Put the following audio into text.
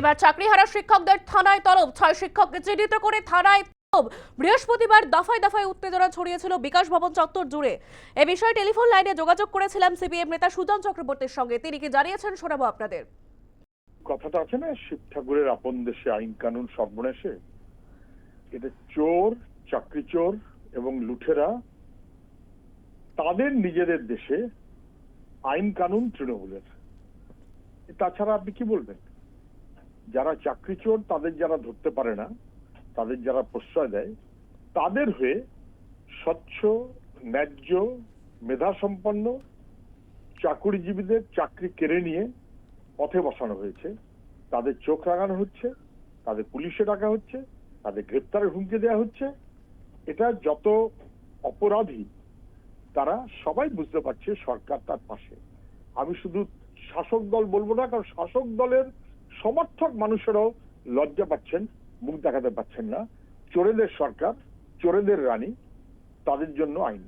এবার চাকরিহারা শিক্ষকদের থানায় তলব। ছয় শিক্ষককে চিহ্নিত করে থানায় বৃহস্পতিবার দফায় দফায় উত্তেজনা ছড়িয়েছিল বিকাশ ভবন চত্বর জুড়ে। এ বিষয়ে টেলিফোন লাইনে যোগাযোগ করেছিলাম সিপিএম নেতা সুজন চক্রবর্তীর সঙ্গে। তিনি কি জানিয়েছেন শোনাবো আপনাদের? কথাটা আছে না, শিব ঠাকুরের আপন দেশে আইন কানুন সর্বনেশে? এটা চোর, চাকরি চোর এবং লুঠেরা তাদের নিজেদের দেশে আইন কানুন তৃণমূলের। তাছাড়া আপনি কি বলবেন? যারা চাকরি চোর, তাদের যারা ধরতে পারে না, তাদের যারা প্রশ্রয় দেয়, তাদের হয়ে স্বচ্ছ, ন্যায্য, মেধাসম্পন্ন চাকুরিজীবীদের চাকরি কেড়ে নিয়ে পথে বসানো হয়েছে। তাদের চোখ রাগানো হচ্ছে, তাদের পুলিশে ডাকা হচ্ছে, তাদের গ্রেপ্তারের হুমকি দেওয়া হচ্ছে। এটা যত অপরাধী, তারা সবাই বুঝতে পারছে সরকার তার পাশে। আমি শুধু শাসক দল বলব না, কারণ শাসক দলের সমর্থক মানুষেরও লজ্জা পাচ্ছেন, মুখ দেখাতে পাচ্ছেন না। চোরেদের সরকার, চোরেদের রানী, তাদের জন্য আইন।